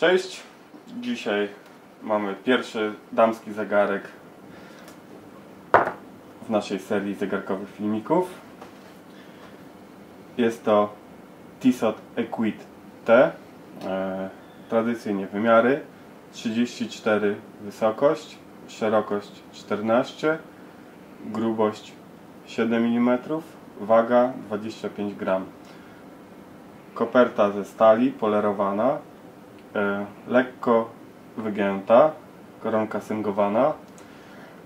Cześć! Dzisiaj mamy pierwszy damski zegarek w naszej serii zegarkowych filmików. Jest to Tissot Equid T. E, tradycyjnie wymiary 34 wysokość, szerokość 14, grubość 7 mm, waga 25 gram. Koperta ze stali polerowana e, lekko wygięta, koronka syngowana.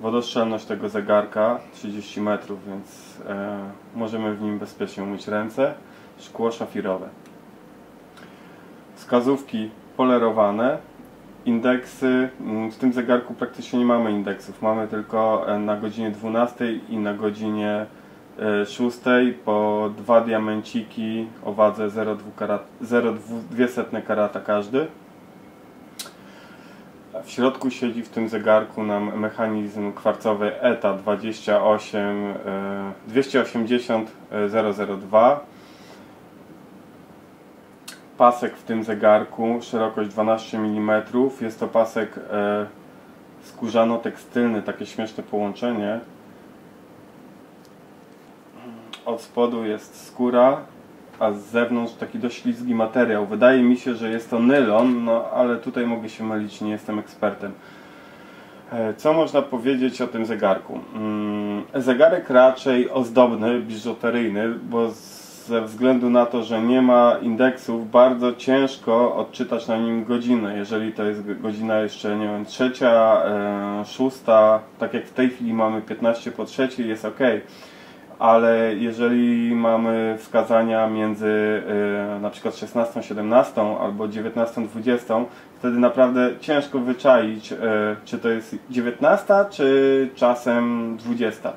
Wodoszczelność tego zegarka 30 metrów, więc e, możemy w nim bezpiecznie umyć ręce. Szkło szafirowe. Wskazówki polerowane. Indeksy, mm, w tym zegarku praktycznie nie mamy indeksów. Mamy tylko e, na godzinie 12 i na godzinie e, 6 po dwa diamenciki o wadze 0,2 karat, 0,2 karata każdy. W środku siedzi w tym zegarku nam mechanizm kwarcowy ETA 28 e, 280 002. Pasek w tym zegarku, szerokość 12 mm. Jest to pasek e, skórzano-tekstylny, takie śmieszne połączenie. Od spodu jest skóra, a z zewnątrz taki dość ślizgi materiał. Wydaje mi się, że jest to nylon, no ale tutaj mogę się mylić, nie jestem ekspertem. E, Co można powiedzieć o tym zegarku? Mm, Zegarek raczej ozdobny, biżuteryjny, bo ze względu na to, że nie ma indeksów, bardzo ciężko odczytać na nim godzinę. Jeżeli to jest godzina jeszcze, nie wiem, trzecia, e, szósta, tak jak w tej chwili mamy 15 po trzeciej, jest ok ale jeżeli mamy wskazania między y, na przykład 16, 17 albo 19, 20, wtedy naprawdę ciężko wyczaić, y, czy to jest 19, czy czasem 20.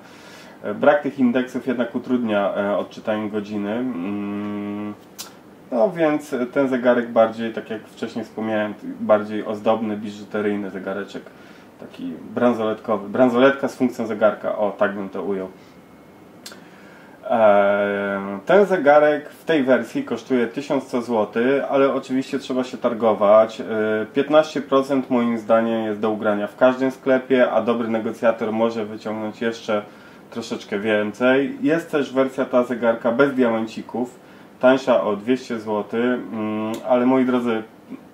Y, Brak tych indeksów jednak utrudnia odczytanie godziny. Mm, No więc ten zegarek bardziej, tak jak wcześniej wspomniałem, bardziej ozdobny, biżuteryjny zegareczek. Taki bransoletkowy. Bransoletka z funkcją zegarka, o tak bym to ujął. Eee, Ten zegarek w tej wersji kosztuje 1100 zł, ale oczywiście trzeba się targować. Eee, 15% moim zdaniem jest do ugrania w każdym sklepie, a dobry negocjator może wyciągnąć jeszcze troszeczkę więcej. Jest też wersja ta zegarka bez diamencików, tańsza o 200 zł, mm, ale moi drodzy,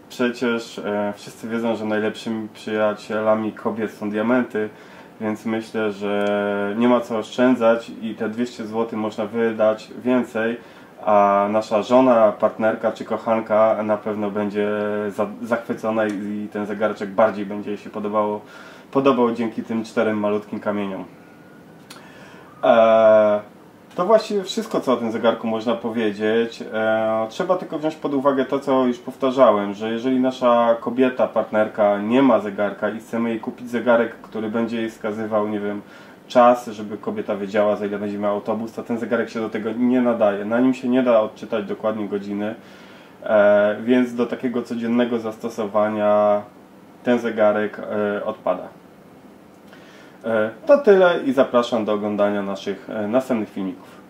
przecież e, wszyscy wiedzą, że najlepszymi przyjacielami kobiet są diamenty. Więc myślę, że nie ma co oszczędzać i te 200 zł można wydać więcej, a nasza żona, partnerka czy kochanka na pewno będzie za, zachwycona i ten zegareczek bardziej będzie jej się podobało, podobał dzięki tym czterem malutkim kamieniom. Eee, to właściwie wszystko, co o tym zegarku można powiedzieć. Eee, trzeba tylko wziąć pod uwagę to, co już powtarzałem, że jeżeli nasza kobieta, partnerka nie ma zegarka i chcemy jej kupić zegarek, który będzie jej wskazywał, nie wiem, czas, żeby kobieta wiedziała, za ile będzie miał autobus, to ten zegarek się do tego nie nadaje. Na nim się nie da odczytać dokładnie godziny, eee, więc do takiego codziennego zastosowania ten zegarek e, odpada. E, To tyle i zapraszam do oglądania naszych e, następnych filmików.